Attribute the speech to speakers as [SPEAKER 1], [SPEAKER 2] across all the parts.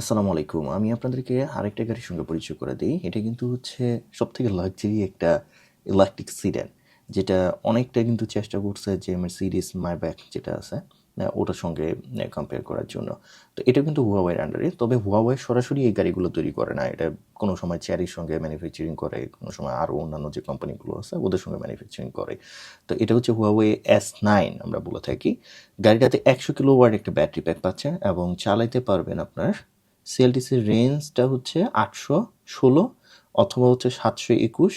[SPEAKER 1] আসসালামু আলাইকুম। আমি আপনাদেরকে আরেকটা গাড়ির সঙ্গে পরিচয় করে দিই। এটা কিন্তু হচ্ছে সব থেকে লাক্সারি একটা ইলেকট্রিক সিডান যেটা অনেকটা কিন্তু চেষ্টা করছে যে সিরিজ মাই ব্যাক যেটা আছে ওটার সঙ্গে কম্পেয়ার করার জন্য। তো এটা কিন্তু হুয়াওয়ের আন্ডারে তবে হুয়াওয়ে সরাসরি এই গাড়িগুলো তৈরি করে না। এটা কোনো সময় চেয়ারির সঙ্গে ম্যানুফ্যাকচারিং করে, কোনো সময় আরও অন্যান্য যে কোম্পানিগুলো আছে, ওদের সঙ্গে ম্যানুফ্যাকচারিং করে। তো এটা হচ্ছে হুয়াওয়ে এস নাইন আমরা বলে থাকি। গাড়িটাতে একশো কিলো ওয়ার্ড একটা ব্যাটারি প্যাক পাচ্ছে এবং চালাইতে পারবেন আপনার সিএলটিসির রেঞ্জটা হচ্ছে আটশো ষোলো অথবা হচ্ছে সাতশো একুশ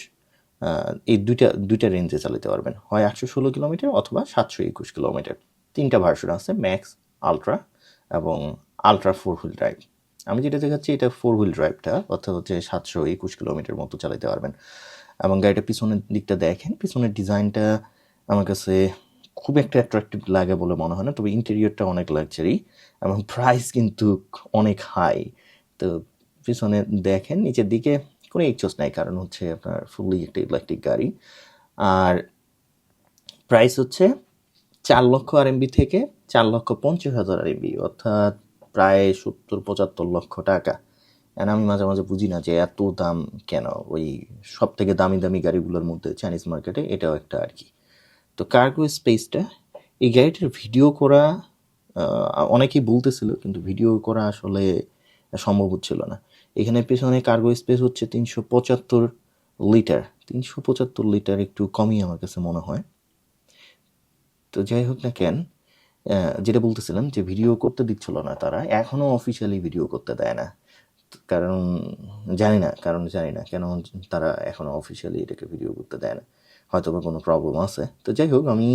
[SPEAKER 1] এই দুইটা দুইটা রেঞ্জে চালাতে পারবেন। হয় একশো ষোলো কিলোমিটার অথবা সাতশো একুশ কিলোমিটার। তিনটা ভার্সন আছে ম্যাক্স আলট্রা এবং আলট্রা ফোর হুইল ড্রাইভ আমি যেটা দেখাচ্ছি, এটা ফোর হুইল ড্রাইভটা অর্থাৎ হচ্ছে সাতশো একুশ কিলোমিটার মতো চালাতে পারবেন। এবং গাড়িটা পিছনের দিকটা দেখেন, পিছনের ডিজাইনটা আমার কাছে খুব একটা অ্যাট্রাকটিভ লাগে বলে মনে হয় না, তবে ইন্টেরিয়রটা অনেক লাক্সারি এবং প্রাইস কিন্তু অনেক হাই তো পিছনে দেখেন, নিচের দিকে কোনো এক্সোস নাই, কারণ হচ্ছে আপনার ফুললি একটা ইলেকট্রিক গাড়ি। আর প্রাইস হচ্ছে চার লক্ষ আরএমবি থেকে চার লক্ষ পঞ্চাশ হাজার আরএমবি অর্থাৎ প্রায় সত্তর পঁচাত্তর লক্ষ টাকা। আর আমি মাঝে মাঝে বুঝি না যে এত দাম কেন? ওই সব থেকে দামি দামি গাড়িগুলোর মধ্যে চাইনিজ মার্কেটে এটাও একটা আর কি। তো কার্গো স্পেসটা এই গাড়িটার ভিডিও করা অনেকেই বলতেছিল, কিন্তু ভিডিও করা আসলে সম্ভব হচ্ছিল না। এখানে পেছনে কার্গো স্পেস হচ্ছে তিনশো পঁচাত্তর লিটার তিনশো পঁচাত্তর লিটার একটু কমই আমার কাছে মনে হয়। তো যাই হোক না কেন যেটা বলতেছিলাম যে ভিডিও করতে দিচ্ছিল না তারা এখনও অফিসিয়ালি ভিডিও করতে দেয় না। কারণ জানি না, কারণ জানি না কেন তারা এখনও অফিসিয়ালি এটাকে ভিডিও করতে দেয় না। হয়তো বা কোনো প্রবলেম আছে। তো যাই হোক, আমি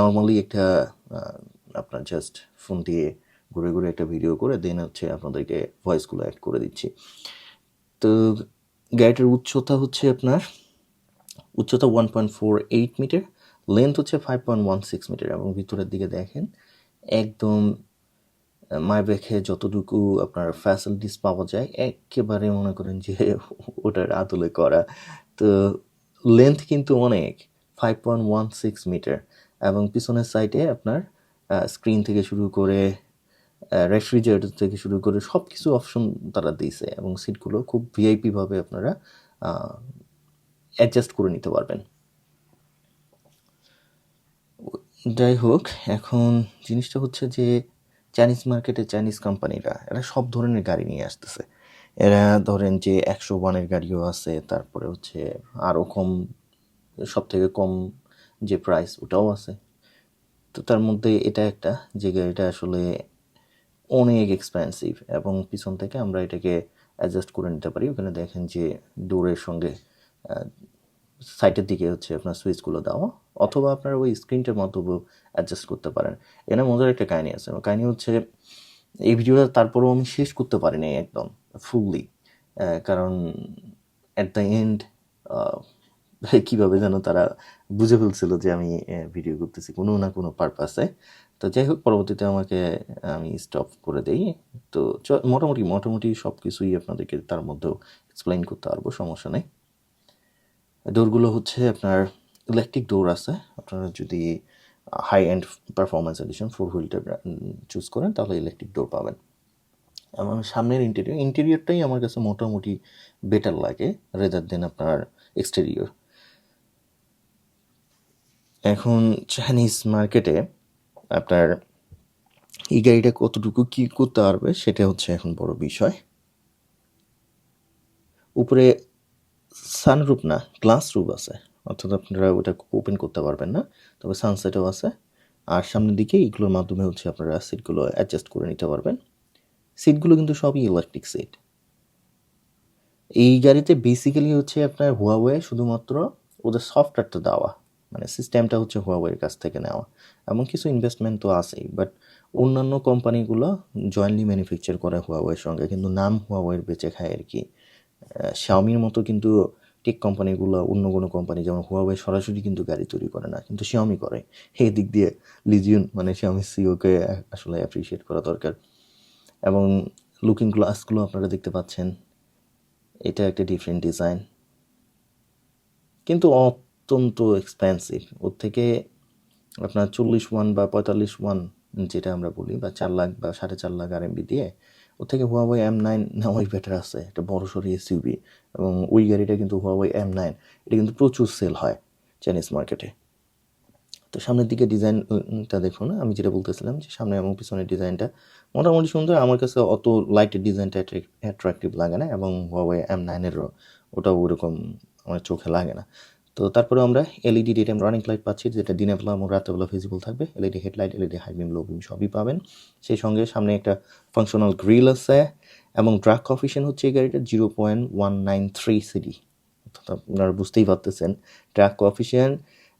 [SPEAKER 1] নর্মালি একটা আপনার জাস্ট ফোন দিয়ে ঘুরে ঘুরে একটা ভিডিও করে দেন হচ্ছে আপনাদেরকে ভয়েসগুলো অ্যাড করে দিচ্ছি। তো গাড়িটার উচ্চতা হচ্ছে আপনার, উচ্চতা one point four eight metre length হচ্ছে five point one six metre এবং ভিতরের দিকে দেখেন, একদম মাইব্যাকে যতটুকু আপনার ফ্যাসিলিটিস পাওয়া যায়, একেবারে মনে করেন যে ওটার আদলে করা। তো লেন্থ কিন্তু অনেক five point one six metre এবং পিছনের সাইডে আপনার স্ক্রিন থেকে শুরু করে রেফ্রিজারেটর থেকে শুরু করে সব কিছু অপশন তারা দিয়েছে, এবং সিটগুলো খুব ভিআইপিভাবে আপনারা অ্যাডজাস্ট করে নিতে পারবেন। যাই হোক, এখন জিনিসটা হচ্ছে যে চাইনিজ মার্কেটে চাইনিজ কোম্পানিরা এরা সব ধরনের গাড়ি নিয়ে আসতেছে। এরা ধরেন যে একশো ওয়ানের গাড়িও আছে, তারপরে হচ্ছে আরও কম সব থেকে কম যে প্রাইস ওটাও আছে। তো তার মধ্যে এটা একটা যে গাড়িটা আসলে অনেক এক্সপেন্সিভ এবং পিছন থেকে আমরা এটাকে অ্যাডজাস্ট করে নিতে পারি। ওখানে দেখেন যে ডোরের সঙ্গে সাইটের দিকে হচ্ছে আপনার সুইচগুলো দেওয়া, অথবা আপনার ওই স্ক্রিনটার মাধ্যমেও অ্যাডজাস্ট করতে পারেন। এখানে মজার একটা কাহিনী আছে। কাহিনী হচ্ছে এই ভিডিওটা তারপরেও আমি শেষ করতে পারিনি একদম ফুললি কারণ অ্যাট দ্য এন্ড কীভাবে যেন তারা বুঝে ফেলছিল যে আমি ভিডিও করতেছি কোনো না কোনো পারপাসে তো যাই হোক, পরবর্তীতে আমাকে আমি স্টপ করে দেই। তো মোটামুটি মোটামুটি সব কিছুই আপনাদেরকে তার মধ্যেও এক্সপ্লেইন করতে পারব, সমস্যা নেই। ডোরগুলো হচ্ছে আপনার ইলেকট্রিক ডোর আছে। আপনারা যদি high end performance edition four হুইলটা choose করেন, তাহলে ইলেকট্রিক ডোর পাবেন। এবং সামনের ইন্টেরিয়র ইন্টেরিয়রটাই আমার কাছে মোটামুটি বেটার লাগে রেদার দেন আপনার এক্সটেরিয়র এখন চাইনিজ মার্কেটে আপনার এই গাড়িটা কতটুকু কী করতে পারবে, সেটা হচ্ছে এখন বড় বিষয়। উপরে সানরুপ না গ্লাস রুপ আছে। অর্থাৎ আপনারা ওটা ওপেন করতে পারবেন না। তবে সানসেটও আছে। আর সামনের দিকে এগুলোর মাধ্যমে হচ্ছে আপনারা সিটগুলো অ্যাডজাস্ট করে নিতে পারবেন। সিটগুলো কিন্তু সবই ইলেকট্রিক সিট এই গাড়িতে বেসিক্যালি হচ্ছে আপনার হুয়াওয়ে শুধুমাত্র ওদের সফটওয়্যারটা দেওয়া। মানে সিস্টেমটা হচ্ছে হুয়াওয়ের কাছ থেকে নেওয়া। এমন কিছু ইনভেস্টমেন্ট তো আছেই। বাট অন্যান্য কোম্পানিগুলো জয়েন্টলি ম্যানুফ্যাকচার করে হুয়াওয়ের সঙ্গে। কিন্তু নাম হুয়াওয়ের বেঁচে খায় আর কি। শাওমির মতো কিন্তু টেক কোম্পানিগুলো অন্য কোনো কোম্পানি যেমন হুয়াওয়ে সরাসরি কিন্তু গাড়ি তৈরি করে না, কিন্তু শাওমি করে। এই দিক দিয়ে লিজিয়ন মানে শাওমি সিওকে আসলে অ্যাপ্রিসিয়েট করা দরকার। এবং লুকিং গ্লাসগুলো আপনারা দেখতে পাচ্ছেন। এটা একটা ডিফারেন্ট ডিজাইন কিন্তু অত্যন্ত এক্সপেন্সিভ ওর থেকে আপনার চল্লিশ ওয়ান বা পঁয়তাল্লিশ ওয়ান, যেটা আমরা বলি, বা চার লাখ বা সাড়ে চার লাখ আর আরএমবি দিয়ে ওর থেকে হুয়াওয়াই এম নাইন নেওয়াই বেটার আছে, একটা বড় সড়ো এসইউবি এবং ওই গাড়িটা কিন্তু হুয়াওয়াই এম নাইন এটা কিন্তু প্রচুর সেল হয় চাইনিজ মার্কেটে তো সামনের দিকে ডিজাইনটা দেখুন আমি যেটা বলতেছিলাম যে সামনে এবং পিছনের ডিজাইনটা মোটামুটি সুন্দর, আমার কাছে অত লাইটের ডিজাইনটা অ্যাট্রাকটিভ লাগে না, এবং হুয়াওয়াই এম নাইনেরও ওটাও ওরকম আমার চোখে লাগে না। তো তারপরে আমরা LED day time running light পাচ্ছি, যেটা দিনে বেলা এবং রাতেবেলা ভিজিবল থাকবে। LED headlight LED high beam low beam সবই পাবেন। সেই সঙ্গে সামনে একটা ফাংশনাল গ্রিল আছে এবং ড্রাগ কফিশন হচ্ছে এই গাড়িটা zero point one nine three CD অর্থাৎ আপনারা বুঝতেই পারতেছেন drag coefficient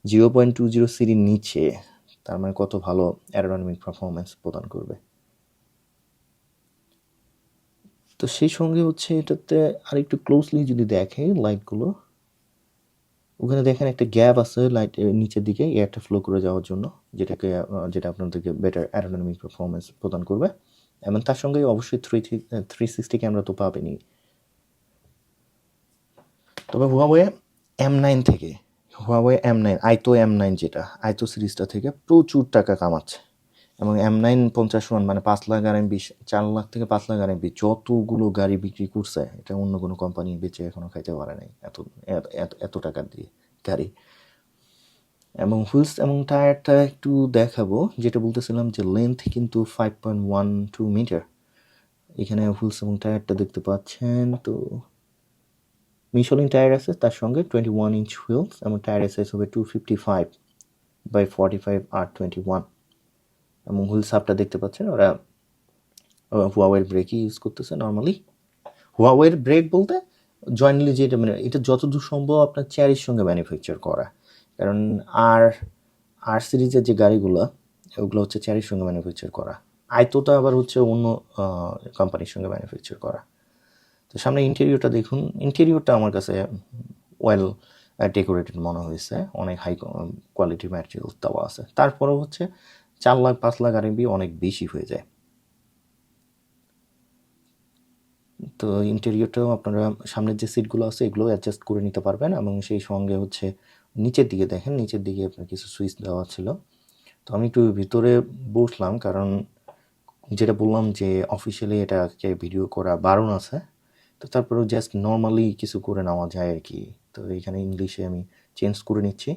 [SPEAKER 1] zero point two zero সিডির নিচে, তার মানে কত ভালো অ্যারোডাইনামিক পারফরমেন্স প্রদান করবে। তো সেই সঙ্গে হচ্ছে এটাতে আরেকটু ক্লোজলি যদি দেখে লাইটগুলো ওখানে দেখেন একটা গ্যাপ আছে লাইট নিচের দিকে এয়ারটা ফ্লো করে যাওয়ার জন্য, যেটাকে যেটা আপনাদেরকে বেটার অ্যারোনমিক পারফরমেন্স প্রদান করবে। এবং তার সঙ্গে অবশ্যই থ্রি থ্রি সিক্সটি ক্যামেরা তো পাবেনি তবে হুয়াওয়ে এম নাইন থেকে Huawei M nine AITO M nine যেটা আইতো সিরিজটা থেকে প্রচুর টাকা কামাচ্ছে। এবং এম নাইন পঞ্চাশ ওয়ান মানে পাঁচ লাখ আর এমবি চার লাখ থেকে পাঁচ লাখ আর এমবি যতগুলো গাড়ি বিক্রি করছে, এটা অন্য কোনো কোম্পানি বেচে এখনও খাইতে পারে নাই, এত, এত- এত- এত টাকা দিয়ে গাড়ি। এবং হুইলস এবং টায়ারটা একটু দেখাবো, যেটা বলতেছিলাম যে লেন্থ কিন্তু five point one two metre এখানে হুইলস এবং টায়ারটা দেখতে পাচ্ছেন, তো মিশলিন টায়ার আছে, তার সঙ্গে টোয়েন্টি ওয়ান ইঞ্চ হুইলস এবং টায়ারের সাইজ হবে two fifty five by forty five R twenty one এবং সাপটা দেখতে পাচ্ছেন, ওরা হুয়াওয়ের ব্রেকই ইউজ করতেছে নর্মালি হুয়াওয়ের ব্রেক বলতে জয়েন্টলি যেটা মানে এটা যতদূর সম্ভব আপনার চেয়ারের সঙ্গে ম্যানুফ্যাকচার করা। কারণ আর আর সিরিজের যে গাড়িগুলো, ওগুলো হচ্ছে চেয়ারের সঙ্গে ম্যানুফ্যাকচার করা। আয়তোটা আবার হচ্ছে অন্য কোম্পানির সঙ্গে ম্যানুফ্যাকচার করা। তো সামনে ইন্টেরিয়রটা দেখুন। ইন্টেরিয়রটা আমার কাছে ওয়েল ডেকোরেটেড মনে হয়েছে। অনেক হাই কোয়ালিটির ম্যাটেরিয়াল দেওয়া আছে। তারপরেও হচ্ছে চার লাখ, পাঁচ লাখ আরএমবি অনেক বেশি হয়ে যায়। তো ইন্টেরিয়রটাও আপনারা সামনের যে সিটগুলো আছে, এগুলো অ্যাডজাস্ট করে নিতে পারবেন এবং সেই সঙ্গে হচ্ছে নিচের দিকে দেখেন, নিচের দিকে আপনার কিছু সুইচ দেওয়া ছিল। তো আমি একটু ভিতরে বসলাম, কারণ যেটা বললাম যে অফিসিয়ালি এটাকে ভিডিও করা বারণ আছে। তো তারপরেও জাস্ট নর্মালি কিছু করে নেওয়া যায় আর কি। তো এখানে ইংলিশে আমি চেঞ্জ করে নিচ্ছি।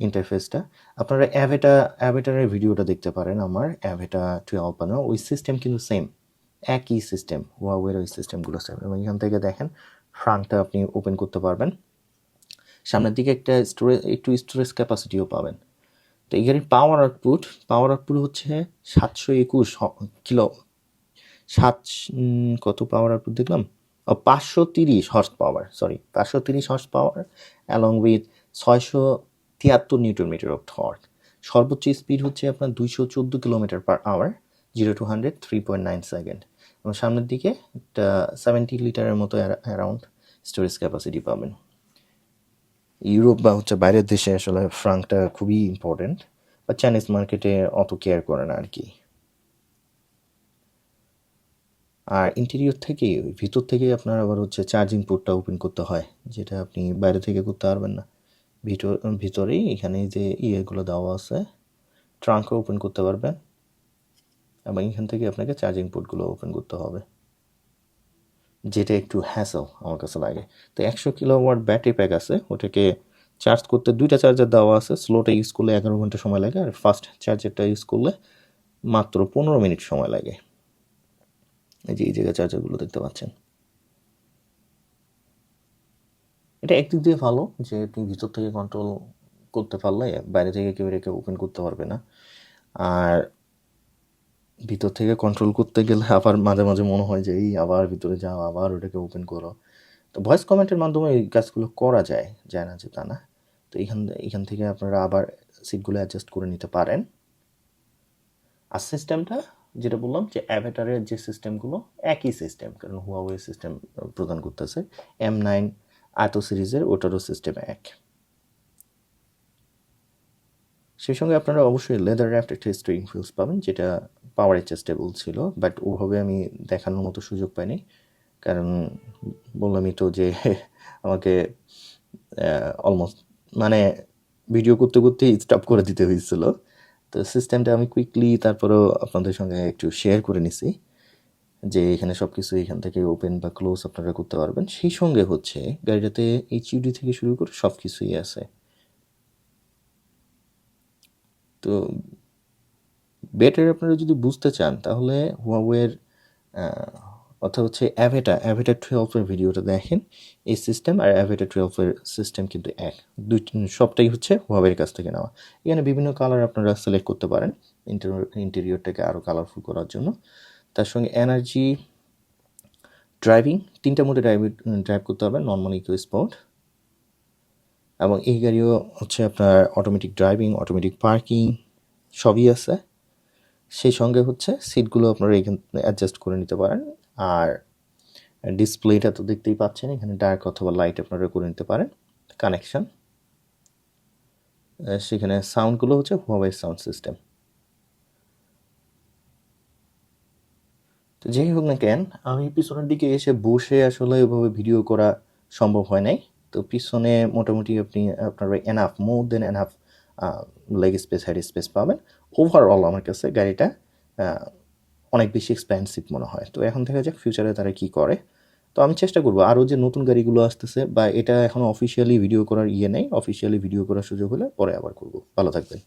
[SPEAKER 1] ইন্টারফেসটা আপনারা অ্যাভেটা অ্যাভেটারের ভিডিওটা দেখতে পারেন আমার অ্যাভেটা টুয়েলভ বানানো ওই সিস্টেম কিন্তু সেম একই সিস্টেম ওয়াওয়ের ওই সিস্টেমগুলো সেম এবং এখান থেকে দেখেন ফ্রান্টটা আপনি ওপেন করতে পারবেন। সামনের দিকে একটা স্টোরেজ একটু স্টোরেজ ক্যাপাসিটিও পাবেন। তো এখানে পাওয়ার আউটপুট পাওয়ার আউটপুট হচ্ছে সাতশো একুশ কিলো সাত কত পাওয়ার আউটপুট দেখলাম? পাঁচশো তিরিশ হর্স পাওয়ার সরি পাঁচশো তিরিশ হর্স পাওয়ার অ্যালং উইথ ছয়শো তিয়াত্তর নিউটন মিটার অফ টর্ক সর্বোচ্চ স্পিড হচ্ছে আপনার দুইশো চোদ্দ kilometre per hour zero to hundred three point nine second এবং সামনের দিকে একটা সেভেন্টি লিটারের মতো অ্যারাউন্ড স্টোরেজ ক্যাপাসিটি পাবেন। ইউরোপ বা হচ্ছে বাইরের দেশে আসলে ফ্রাঙ্কটা খুবই ইম্পর্টেন্ট বা চাইনিজ মার্কেটে অত কেয়ার করে না আর কি আর ইন্টেরিয়র থেকে, ভিতর থেকে আপনার আবার হচ্ছে চার্জিং পোর্টটা ওপেন করতে হয়, যেটা আপনি বাইরে থেকে করতে পারবেন না। ভিতর, ভিতরেই এখানে যে ইয়েগুলো দেওয়া আছে ট্রাঙ্কও ওপেন করতে পারবেন। এবং এখান থেকে আপনাকে চার্জিং পোর্টগুলো ওপেন করতে হবে। যেটা একটু হ্যাসেল আমার কাছে লাগে। তো একশো কিলোওয়াট ব্যাটারি প্যাক আছে, ওটাকে চার্জ করতে দুইটা চার্জার দেওয়া আছে। স্লোটা ইউজ করলে এগারো ঘণ্টা সময় লাগে, আর ফাস্ট চার্জারটা ইউজ করলে মাত্র পনেরো মিনিট সময় লাগে। এই যে, এই জায়গায় চার্জারগুলো দেখতে পাচ্ছেন। এটা একদিক দিয়ে ভালো যে তুমি ভিতর থেকে কন্ট্রোল করতে পারলে, বাইরে থেকে কেউ রেখে ওপেন করতে পারবে না। আর ভিতর থেকে কন্ট্রোল করতে গেলে আবার মাঝে মাঝে মনে হয় যে, এই আবার ভিতরে যাও, আবার ওটাকে ওপেন করো। তো ভয়েস কমেন্টের মাধ্যমে এই কাজগুলো করা যায় যায় না যে তা না। তো এখান এখান থেকে আপনারা আবার সিটগুলো অ্যাডজাস্ট করে নিতে পারেন। আর সিস্টেমটা যেটা বললাম যে অ্যাভেটারের যে সিস্টেমগুলো একই সিস্টেম কারণ হুয়াওয়ে সিস্টেম প্রদান করতেছে এম নাইন আটো সিরিজের ওটারও সিস্টেম এক। সেই সঙ্গে আপনারা অবশ্যই লেদার র্যাফট একটা স্টিয়ারিং হুইলস পাবেন, যেটা পাওয়ার অ্যাডজাস্টেবল ছিল বাট ওভাবে আমি দেখানোর মতো সুযোগ পাইনি। কারণ বললামই তো যে আমাকে অলমোস্ট মানে ভিডিও করতে করতে স্টপ করে দিতে হয়েছিল। তো সিস্টেমটা আমি কুইকলি তারপরেও আপনাদের সঙ্গে একটু শেয়ার করে নিছি। যে এখানে সব কিছু এখান থেকে ওপেন বা ক্লোজ আপনারা করতে পারবেন, সেই সঙ্গে হচ্ছে গাড়িটাতে এইচইউডি থেকে শুরু করে সব কিছুই আছে। তো বেটার আপনারা যদি বুঝতে চান, তাহলে হুয়াওয়ের অর্থাৎ হচ্ছে অ্যাভেটা অ্যাভেটা টুয়েলভের ভিডিওটা দেখেন। এই সিস্টেম আর অ্যাভেটা টুয়েলভের সিস্টেম কিন্তু এক। দুই সবটাই হচ্ছে হুয়াওয়ের কাছ থেকে নেওয়া। এখানে বিভিন্ন কালার আপনারা সিলেক্ট করতে পারেন ইন্টেরিয়রটাকে আরও কালারফুল করার জন্য। তার সঙ্গে এনার্জি ড্রাইভিং তিনটা মোডে ড্রাইভ ড্রাইভ করতে হবে নর্মাল ইকো স্পোর্ট এবং এই গাড়িও হচ্ছে আপনার অটোমেটিক ড্রাইভিং অটোমেটিক পার্কিং সবই আছে। সেই সঙ্গে হচ্ছে সিটগুলো আপনারা এখান অ্যাডজাস্ট করে নিতে পারেন। আর ডিসপ্লেটা তো দেখতেই পাচ্ছেন, এখানে ডার্ক অথবা লাইট আপনারা করে নিতে পারেন। কানেকশন সেখানে সাউন্ডগুলো হচ্ছে হুয়াওয়াই সাউন্ড সিস্টেম তো যাই হোক না কেন, আমি পিছনের দিকে এসে বসে আসলে ওইভাবে ভিডিও করা সম্ভব হয় নাই। তো পিছনে মোটামুটি আপনি, আপনার enough more then enough leg space head space পাবেন। ওভারঅল আমার কাছে গাড়িটা অনেক বেশি এক্সপেন্সিভ মনে হয়। তো এখন দেখা যাক ফিউচারে তারা কি করে। তো আমি চেষ্টা করব, আরও যে নতুন গাড়িগুলো আসতেছে বা এটা এখন অফিসিয়ালি ভিডিও করার ইয়ে নেই অফিসিয়ালি ভিডিও করার সুযোগ হলে পরে আবার করব। ভালো থাকবেন।